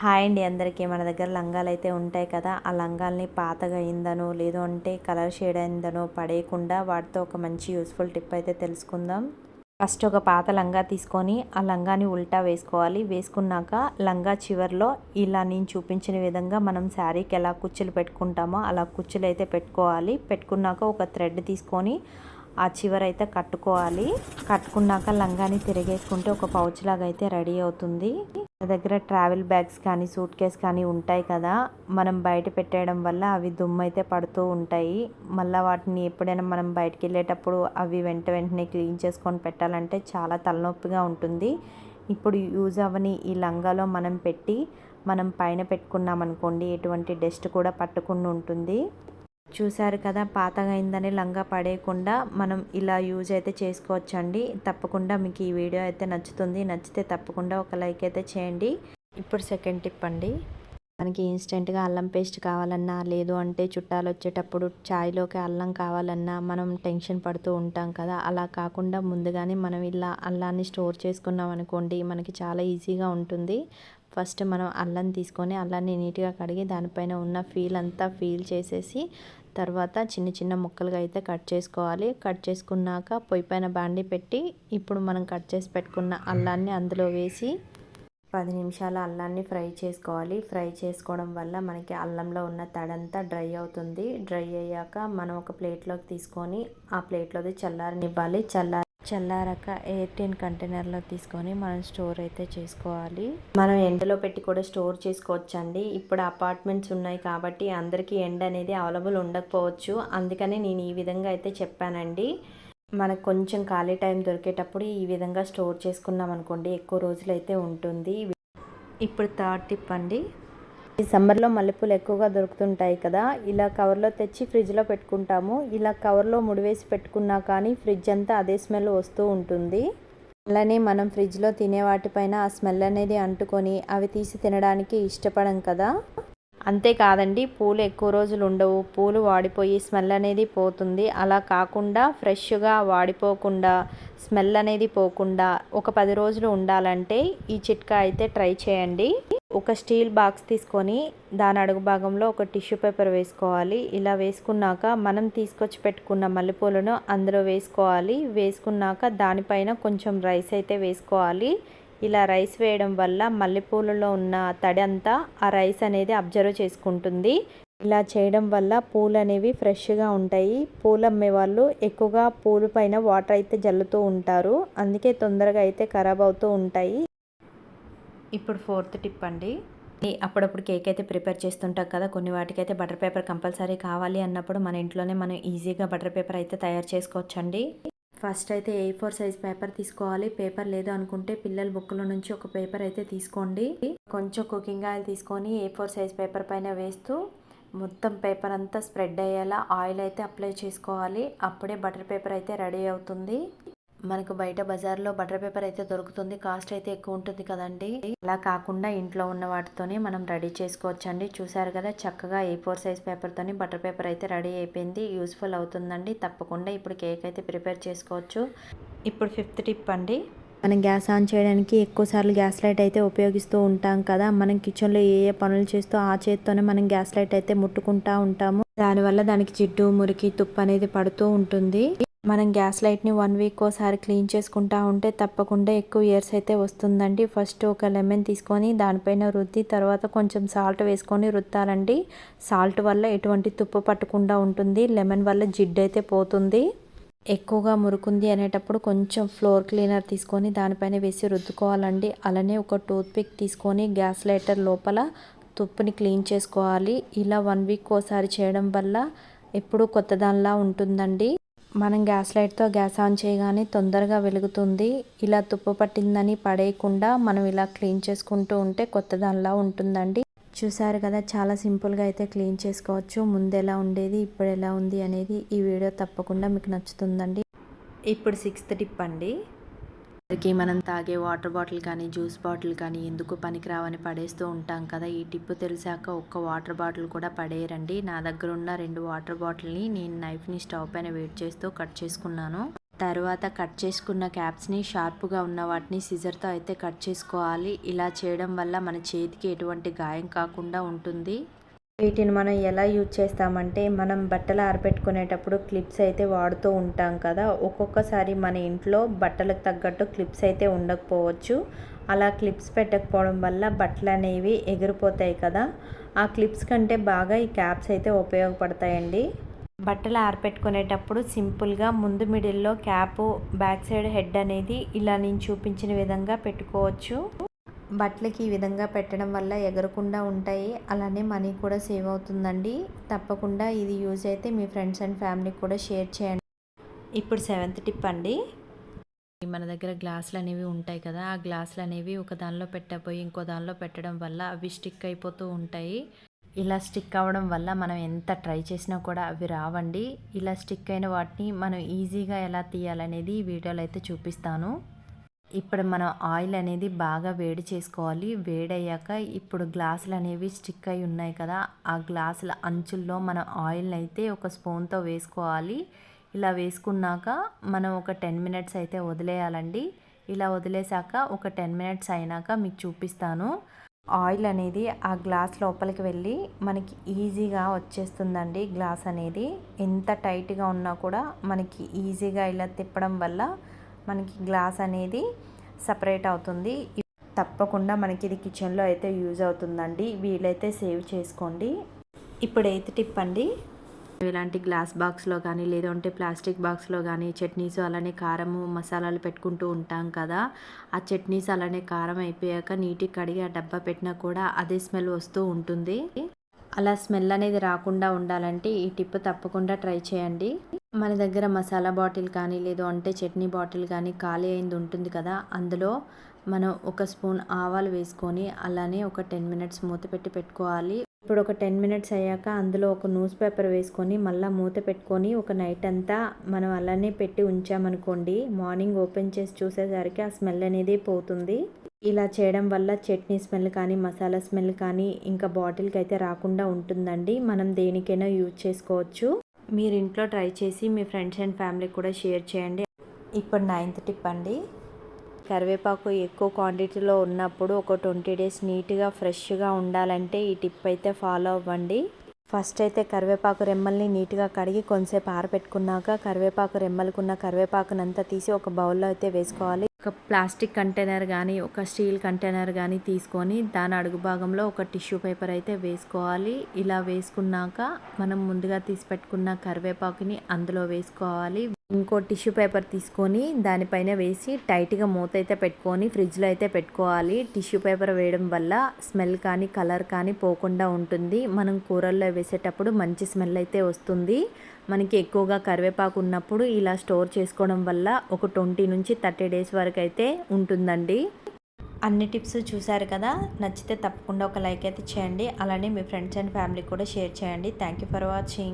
Hi అండి అందరికీ. మన దగ్గర లంగాలు అయితే ఉంటాయి కదా ఆ లంగాల్ని పాతగా అయిందనో లేదు అంటే కలర్ షేడ్ అయిందనో పడేయకుండా వాటితో ఒక మంచి యూస్ఫుల్ టిప్ అయితే తెలుసుకుందాం. ఫస్ట్ ఒక పాత లంగా తీసుకొని ఆ లంగాని ఉల్టా వేసుకోవాలి. వేసుకున్నాక లంగా చివర్లో ఇలా నేను చూపించిన విధంగా మనం శారీకి ఎలా కుచ్చులు పెట్టుకుంటామో అలా కుచ్చులు అయితే పెట్టుకోవాలి. పెట్టుకున్నాక ఒక థ్రెడ్ తీసుకొని ఆ చివరైతే కట్టుకోవాలి. కట్టుకున్నాక లంగాని తిరిగేసుకుంటే ఒక పౌచ్ లాగా అయితే రెడీ అవుతుంది. మన దగ్గర ట్రావెల్ బ్యాగ్స్ కానీ సూట్ కేస్ కానీ ఉంటాయి కదా. మనం బయట పెట్టేయడం వల్ల అవి దుమ్ము అయితే పడుతూ ఉంటాయి. మళ్ళీ వాటిని ఎప్పుడైనా మనం బయటకు వెళ్ళేటప్పుడు అవి వెంట వెంటనే క్లీన్ చేసుకొని పెట్టాలంటే చాలా తలనొప్పిగా ఉంటుంది. ఇప్పుడు యూజ్ అవ్వని ఈ లంగాలో మనం పెట్టి మనం పైన పెట్టుకున్నాం అనుకోండి ఎటువంటి డస్ట్ కూడా పట్టకుండా ఉంటుంది. చూసారు కదా పాతగా అయిందని లంగా పడేయకుండా మనం ఇలా యూజ్ అయితే చేసుకోవచ్చండి. తప్పకుండా మీకు ఈ వీడియో అయితే నచ్చుతుంది. నచ్చితే తప్పకుండా ఒక లైక్ అయితే చేయండి. ఇప్పుడు సెకండ్ టిప్ అండి. మనకి ఇన్స్టెంట్గా అల్లం పేస్ట్ కావాలన్నా లేదు అంటే చుట్టాలు వచ్చేటప్పుడు చాయ్లోకి అల్లం కావాలన్నా మనం టెన్షన్ పడుతూ ఉంటాం కదా. అలా కాకుండా ముందుగానే మనం ఇలా అల్లాన్ని స్టోర్ చేసుకున్నాం అనుకోండి మనకి చాలా ఈజీగా ఉంటుంది. ఫస్ట్ మనం అల్లం తీసుకొని అల్లాన్ని నీట్గా కడిగి దానిపైన ఉన్న ఫీల్ అంతా ఫీల్ చేసేసి తర్వాత చిన్న చిన్న ముక్కలుగా అయితే కట్ చేసుకోవాలి. కట్ చేసుకున్నాక పొయ్యి పైన బాండి పెట్టి ఇప్పుడు మనం కట్ చేసి పెట్టుకున్న అల్లాన్ని అందులో వేసి పది నిమిషాలు అల్లాన్ని ఫ్రై చేసుకోవాలి. ఫ్రై చేసుకోవడం వల్ల మనకి అల్లంలో ఉన్న తడంతా డ్రై అవుతుంది. డ్రై అయ్యాక మనం ఒక ప్లేట్లోకి తీసుకొని ఆ ప్లేట్లోది చల్లారనివ్వాలి. చల్లారి చల్లారాక ఎయిర్ టెన్ కంటైనర్లో తీసుకొని మనం స్టోర్ అయితే చేసుకోవాలి. మనం ఎండలో పెట్టి కూడా స్టోర్ చేసుకోవచ్చండి. ఇప్పుడు అపార్ట్మెంట్స్ ఉన్నాయి కాబట్టి అందరికీ ఎండ అనేది అవైలబుల్ ఉండకపోవచ్చు. అందుకని నేను ఈ విధంగా అయితే చెప్పానండి. మనకు కొంచెం ఖాళీ టైం దొరికేటప్పుడు ఈ విధంగా స్టోర్ చేసుకున్నాం అనుకోండి ఎక్కువ రోజులు అయితే ఉంటుంది. ఇప్పుడు థర్డ్ టిప్ అండి. ఈ సమ్మర్లో మల్లెపూలు ఎక్కువగా దొరుకుతుంటాయి కదా ఇలా కవర్లో తెచ్చి ఫ్రిడ్జ్లో పెట్టుకుంటాము. ఇలా కవర్లో ముడివేసి పెట్టుకున్నా కానీ ఫ్రిడ్జ్ అంతా అదే స్మెల్ వస్తూ ఉంటుంది. అలానే మనం ఫ్రిడ్జ్లో తినే వాటిపైన ఆ స్మెల్ అనేది అంటుకొని అవి తీసి తినడానికి ఇష్టపడం కదా. అంతేకాదండి పూలు ఎక్కువ రోజులు ఉండవు. పూలు వాడిపోయి స్మెల్ అనేది పోతుంది. అలా కాకుండా ఫ్రెష్గా వాడిపోకుండా స్మెల్ అనేది పోకుండా ఒక పది రోజులు ఉండాలంటే ఈ చిట్కా అయితే ట్రై చేయండి. ఒక స్టీల్ బాక్స్ తీసుకొని దాని అడుగు భాగంలో ఒక టిష్యూ పేపర్ వేసుకోవాలి. ఇలా వేసుకున్నాక మనం తీసుకొచ్చి పెట్టుకున్న మల్లెపూలను అందులో వేసుకోవాలి. వేసుకున్నాక దానిపైన కొంచెం రైస్ అయితే వేసుకోవాలి. ఇలా రైస్ వేయడం వల్ల మల్లెపూలలో ఉన్న తడి అంతా ఆ రైస్ అనేది అబ్జర్వ్ చేసుకుంటుంది. ఇలా చేయడం వల్ల పూలు అనేవి ఫ్రెష్గా ఉంటాయి. పూలు అమ్మేవాళ్ళు ఎక్కువగా పూల పైన వాటర్ అయితే జల్లుతూ ఉంటారు. అందుకే తొందరగా అయితే ఖరాబ్ అవుతూ ఉంటాయి. ఇప్పుడు ఫోర్త్ టిప్ అండి. అప్పుడప్పుడు కేక్ అయితే ప్రిపేర్ చేస్తుంటాం కదా కొన్ని వాటికైతే బటర్ పేపర్ కంపల్సరీ కావాలి అన్నప్పుడు మన ఇంట్లోనే మనం ఈజీగా బటర్ పేపర్ అయితే తయారు చేసుకోవచ్చండి. ఫస్ట్ అయితే ఏ ఫోర్ సైజ్ పేపర్ తీసుకోవాలి పేపర్ లేదు అనుకుంటే పిల్లల బుక్లో నుంచి ఒక పేపర్ అయితే తీసుకోండి. కొంచెం కుకింగ్ ఆయిల్ తీసుకొని ఏ ఫోర్ సైజ్ పేపర్ పైన వేస్తూ మొత్తం పేపర్ అంతా స్ప్రెడ్ అయ్యేలా ఆయిల్ అయితే అప్లై చేసుకోవాలి. అప్పుడే బటర్ పేపర్ అయితే రెడీ అవుతుంది. మనకు బయట బజార్లో బటర్ పేపర్ అయితే దొరుకుతుంది. కాస్ట్ అయితే ఎక్కువ ఉంటుంది కదండి. అలా కాకుండా ఇంట్లో ఉన్న వాటితోనే మనం రెడీ చేసుకోవచ్చండి. చూసారు కదా చక్కగా ఏ ఫోర్ సైజ్ పేపర్తోని బటర్ పేపర్ అయితే రెడీ అయిపోయింది. యూస్ఫుల్ అవుతుందండి. తప్పకుండా ఇప్పుడు కేక్ అయితే ప్రిపేర్ చేసుకోవచ్చు. ఇప్పుడు ఫిఫ్త్ టిప్ అండి. మనం గ్యాస్ ఆన్ చేయడానికి ఎక్కువసార్లు గ్యాస్ లైట్ అయితే ఉపయోగిస్తూ ఉంటాం కదా. మనం కిచెన్లో ఏ ఏ పనులు చేస్తూ ఆ చేత్తోనే మనం గ్యాస్ లైట్ అయితే ముట్టుకుంటా ఉంటాము. దానివల్ల దానికి జిడ్డు మురికి తుప్పు అనేది పడుతూ ఉంటుంది. మనం గ్యాస్ లైట్ని వన్ వీక్ ఒకసారి క్లీన్ చేసుకుంటా ఉంటే తప్పకుండా ఎక్కువ ఇయర్స్ అయితే వస్తుందండి. ఫస్ట్ ఒక లెమన్ తీసుకొని దానిపైన రుద్ది తర్వాత కొంచెం సాల్ట్ వేసుకొని రుద్దాలండి. సాల్ట్ వల్ల ఎటువంటి తుప్పు పట్టకుండా ఉంటుంది. లెమన్ వల్ల జిడ్డు అయితే పోతుంది. ఎక్కువగా మురుకుంది అనేటప్పుడు కొంచెం ఫ్లోర్ క్లీనర్ తీసుకొని దానిపైన వేసి రుద్దుకోవాలండి. అలానే ఒక టూత్పిక్ తీసుకొని గ్యాస్ లైటర్ లోపల తుప్పుని క్లీన్ చేసుకోవాలి. ఇలా వన్ వీక్ ఒకసారి చేయడం వల్ల ఎప్పుడు కొత్తదానిలా ఉంటుందండి. మనం గ్యాస్ లైట్తో గ్యాస్ ఆన్ చేయగానే తొందరగా వెలుగుతుంది. ఇలా తుప్పు పట్టిందని పడేయకుండా మనం ఇలా క్లీన్ చేసుకుంటూ ఉంటే కొత్త దానిలా ఉంటుందండి. చూసారు కదా చాలా సింపుల్గా అయితే క్లీన్ చేసుకోవచ్చు. ముందు ఎలా ఉండేది ఇప్పుడు ఎలా ఉంది అనేది ఈ వీడియో తప్పకుండా మీకు నచ్చుతుందండి. ఇప్పుడు సిక్స్త్ టిప్ అండి. అందరికీ మనం తాగే వాటర్ బాటిల్ కానీ జ్యూస్ బాటిల్ కానీ ఎందుకు పనికిరావని పడేస్తూ ఉంటాం కదా? ఈ టిప్పు తెలిసాక ఒక్క వాటర్ బాటిల్ కూడా పడేయరండి. నా దగ్గర ఉన్న రెండు వాటర్ బాటిల్ని నేను నైఫ్ని స్టవ్ పైన వెయిట్ చేస్తూ కట్ చేసుకున్నాను. తర్వాత కట్ చేసుకున్న క్యాప్స్ని షార్ప్గా ఉన్న వాటిని సిజర్తో అయితే కట్ చేసుకోవాలి. ఇలా చేయడం వల్ల మన చేతికి ఎటువంటి గాయం కాకుండా ఉంటుంది. వీటిని మనం ఎలా యూజ్ చేస్తామంటే మనం బట్టలు ఆరబెట్టుకునేటప్పుడు క్లిప్స్ అయితే వాడుతూ ఉంటాం కదా. ఒక్కొక్కసారి మన ఇంట్లో బట్టలకు తగ్గట్టు క్లిప్స్ అయితే ఉండకపోవచ్చు. అలా క్లిప్స్ పెట్టకపోవడం వల్ల బట్టలు అనేవి ఎగిరిపోతాయి కదా. ఆ క్లిప్స్ కంటే బాగా ఈ క్యాప్స్ అయితే ఉపయోగపడతాయండి. బట్టలు ఆరపెట్టుకునేటప్పుడు సింపుల్గా ముందు మిడిల్లో క్యాప్ బ్యాక్ సైడ్ హెడ్ అనేది ఇలా నేను చూపించిన విధంగా పెట్టుకోవచ్చు. బట్టలకి ఈ విధంగా పెట్టడం వల్ల ఎగరకుండా ఉంటాయి. అలానే మనీ కూడా సేవ్ అవుతుందండి. తప్పకుండా ఇది యూజ్ అయితే మీ ఫ్రెండ్స్ అండ్ ఫ్యామిలీకి కూడా షేర్ చేయండి. ఇప్పుడు సెవెంత్ టిప్ అండి. మన దగ్గర గ్లాసులు అనేవి ఉంటాయి కదా ఆ గ్లాసులు అనేవి ఒక దానిలో పెట్టబోయి ఇంకో దానిలో పెట్టడం వల్ల అవి స్టిక్ అయిపోతూ ఉంటాయి. ఇలా స్టిక్ అవ్వడం వల్ల మనం ఎంత ట్రై చేసినా కూడా అవి రావండి. ఇలా స్టిక్ అయిన వాటిని మనం ఈజీగా ఎలా తీయాలనేది ఈ వీడియోలో అయితే చూపిస్తాను. ఇప్పుడు మనం ఆయిల్ అనేది బాగా వేడి చేసుకోవాలి. వేడయ్యాక ఇప్పుడు గ్లాసులు అనేవి స్టిక్ అయి ఉన్నాయి కదా ఆ గ్లాసుల అంచుల్లో మనం ఆయిల్ అయితే ఒక స్పూన్తో వేసుకోవాలి. ఇలా వేసుకున్నాక మనం ఒక టెన్ మినిట్స్ అయితే వదిలేయాలండి. ఇలా వదిలేసాక ఒక టెన్ మినిట్స్ అయినాక మీకు చూపిస్తాను. ఆయిల్ అనేది ఆ గ్లాస్ లోపలికి వెళ్ళి మనకి ఈజీగా వచ్చేస్తుందండి గ్లాస్ అనేది. ఎంత టైట్గా ఉన్నా కూడా మనకి ఈజీగా ఇలా తిప్పడం వల్ల మనకి గ్లాస్ అనేది సపరేట్ అవుతుంది. తప్పకుండా మనకి ఇది కిచెన్లో అయితే యూజ్ అవుతుందండి. వీలైతే సేవ్ చేసుకోండి. ఇప్పుడు ఎయిత్ టిప్ అండి. ఇలాంటి గ్లాస్ బాక్స్లో కానీ లేదంటే ప్లాస్టిక్ బాక్స్లో కానీ చట్నీస్ అలానే కారము మసాలాలు పెట్టుకుంటూ ఉంటాం కదా. ఆ చట్నీస్ అలానే కారం అయిపోయాక నీటికి కడిగి ఆ డబ్బా పెట్టినా కూడా అదే స్మెల్ వస్తూ ఉంటుంది. అలా స్మెల్ అనేది రాకుండా ఉండాలంటే ఈ టిప్ తప్పకుండా ట్రై చేయండి. మన దగ్గర మసాలా బాటిల్ కానీ లేదు అంటే చట్నీ బాటిల్ కానీ ఖాళీ అయింది ఉంటుంది కదా అందులో మనం ఒక స్పూన్ ఆవాలు వేసుకొని అలానే ఒక టెన్ మినిట్స్ మూత పెట్టి పెట్టుకోవాలి. ఇప్పుడు ఒక టెన్ మినిట్స్ అయ్యాక అందులో ఒక న్యూస్ పేపర్ వేసుకొని మళ్ళీ మూత పెట్టుకొని ఒక నైట్ అంతా మనం అలానే పెట్టి ఉంచామనుకోండి మార్నింగ్ ఓపెన్ చేసి చూసేసరికి ఆ స్మెల్ అనేది పోతుంది. ఇలా చేయడం వల్ల చట్నీ స్మెల్ కానీ మసాలా స్మెల్ కానీ ఇంకా బాటిల్కి అయితే రాకుండా ఉంటుందండి. మనం దేనికైనా యూజ్ చేసుకోవచ్చు. మీరు ఇంట్లో ట్రై చేసి మీ ఫ్రెండ్స్ అండ్ ఫ్యామిలీకి కూడా షేర్ చేయండి. ఇప్పుడు నైన్త్ టిప్ అండి. కరివేపాకు ఎక్కువ క్వాంటిటీలో ఉన్నప్పుడు ఒక ట్వంటీ డేస్ నీట్గా ఫ్రెష్గా ఉండాలంటే ఈ టిప్ అయితే ఫాలో అవ్వండి. ఫస్ట్ అయితే కరివేపాకు రెమ్మల్ని నీట్గా కడిగి కొంతసేపు ఆరబెట్టుకున్నాక కరివేపాకు రెమ్మలకున్న కరివేపాకునంతా తీసి ఒక బౌల్లో అయితే వేసుకోవాలి. ఒక ప్లాస్టిక్ కంటైనర్ కానీ ఒక స్టీల్ కంటైనర్ కానీ తీసుకొని దాని అడుగు భాగంలో ఒక టిష్యూ పేపర్ అయితే వేసుకోవాలి. ఇలా వేసుకున్నాక మనం ముందుగా తీసి పెట్టుకున్న కరివేపాకుని అందులో వేసుకోవాలి. ఇంకో టిష్యూ పేపర్ తీసుకొని దానిపైన వేసి టైట్గా మూత అయితే పెట్టుకొని ఫ్రిడ్జ్లో అయితే పెట్టుకోవాలి. టిష్యూ పేపర్ వేయడం వల్ల స్మెల్ కానీ కలర్ కానీ పోకుండా ఉంటుంది. మనం కూరల్లో వేసేటప్పుడు మంచి స్మెల్ అయితే వస్తుంది. మనకి ఎక్కువగా కరివేపాకు ఉన్నప్పుడు ఇలా స్టోర్ చేసుకోవడం వల్ల ఒక ట్వంటీ నుంచి థర్టీ డేస్ వరకు అయితే ఉంటుందండి. అన్ని టిప్స్ చూసారు కదా? నచ్చితే తప్పకుండా ఒక లైక్ అయితే చేయండి. అలానే మీ ఫ్రెండ్స్ అండ్ ఫ్యామిలీ కూడా షేర్ చేయండి. Thank you for watching.